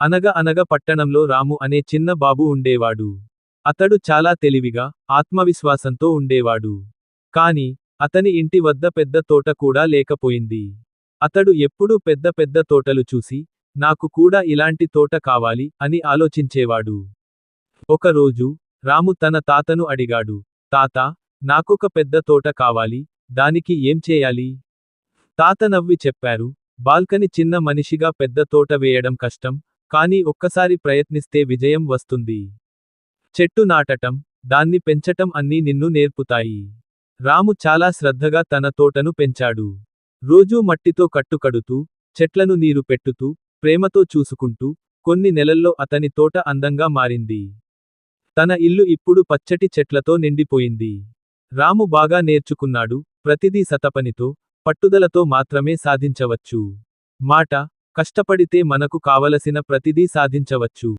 అనగ అనగ పట్టణంలో రాము అనే చిన్న బాబు ఉండేవాడు. అతడు చాలా తెలివిగా, ఆత్మవిశ్వాసంతో ఉండేవాడు. కాని, అతని ఇంటి వద్ద పెద్ద తోట కూడా లేకపోయింది. అతడు ఎప్పుడూ పెద్ద పెద్ద తోటలు చూసి, నాకు కూడా ఇలాంటి తోట కావాలి, అని ఆలోచించేవాడు. ఒకరోజు, రాము తన తాతను అడిగాడు, తాత నాకొక పెద్ద తోట కావాలి, దానికి ఏం చేయాలి? తాత నవ్వి చెప్పారు, బాల్కని చిన్న మనిషిగా పెద్ద తోట వేయడం కష్టం, కానీ ఒక్కసారి ప్రయత్నిస్తే విజయం వస్తుంది. చెట్టు నాటటం, దాన్ని పెంచటం అన్నీ నిన్ను నేర్పుతాయి. రాము చాలా శ్రద్ధగా తన తోటను పెంచాడు. రోజూ మట్టితో కట్టుకడుతూ, చెట్లను నీరు పెట్టుతూ, ప్రేమతో చూసుకుంటూ, కొన్ని నెలల్లో అతని తోట అందంగా మారింది. తన ఇల్లు ఇప్పుడు పచ్చటి చెట్లతో నిండిపోయింది. రాము బాగా నేర్చుకున్నాడు, ప్రతిదీ సతపనితో, పట్టుదలతో మాత్రమే సాధించవచ్చు. మాట, కష్టపడితే మనకు కావలసిన ప్రతిదీ సాధించవచ్చు.